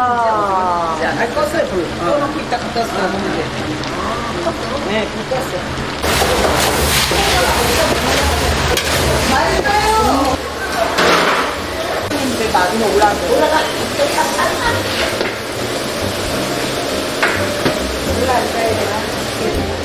아, 껐어요, 불. 꺼놓고 이따 갖다 놨어요. 네, 불 껐어요. 맛있어요. 나중에 올라가요. 올라가. 올라가야 되나?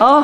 어.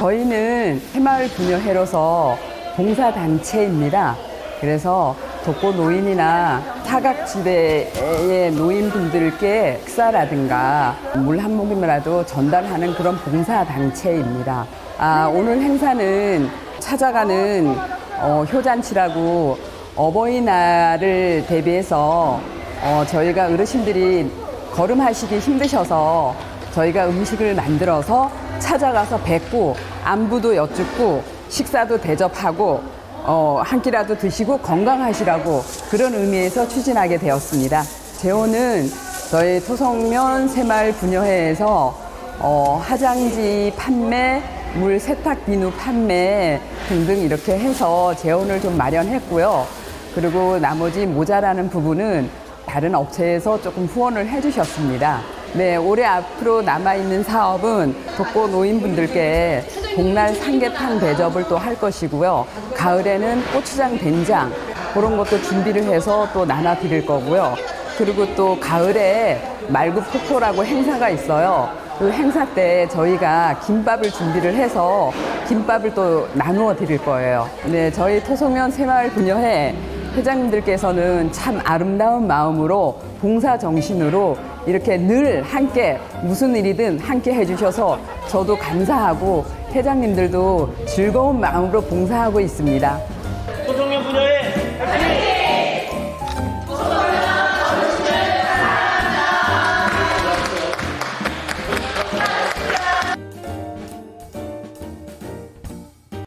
저희는 새마을 부녀회로서 봉사단체입니다. 그래서 독거 노인이나 사각지대의 노인분들께 식사라든가 물 한 모금이라도 전달하는 그런 봉사단체입니다. 아, 오늘 행사는 찾아가는 어, 효잔치라고 어버이날을 대비해서 어, 저희가 어르신들이 걸음하시기 힘드셔서 저희가 음식을 만들어서 찾아가서 뵙고 안부도 여쭙고 식사도 대접하고 어, 한 끼라도 드시고 건강하시라고 그런 의미에서 추진하게 되었습니다. 재호는 저희 토성면 새마을 부녀회에서 어, 화장지 판매, 물 세탁 비누 판매 등등 이렇게 해서 재원을 좀 마련했고요. 그리고 나머지 모자라는 부분은 다른 업체에서 조금 후원을 해주셨습니다. 네, 올해 앞으로 남아있는 사업은 독거 노인분들께 복날 삼계탕 대접을 또 할 것이고요. 가을에는 고추장 된장 그런 것도 준비를 해서 또 나눠 드릴 거고요. 그리고 또 가을에 말구 폭포라고 행사가 있어요. 그 행사 때 저희가 김밥을 준비를 해서 김밥을 또 나누어 드릴 거예요. 네, 저희 토송면 새마을 부녀회 회장님들께서는 참 아름다운 마음으로 봉사 정신으로 이렇게 늘 함께 무슨 일이든 함께 해주셔서 저도 감사하고 회장님들도 즐거운 마음으로 봉사하고 있습니다.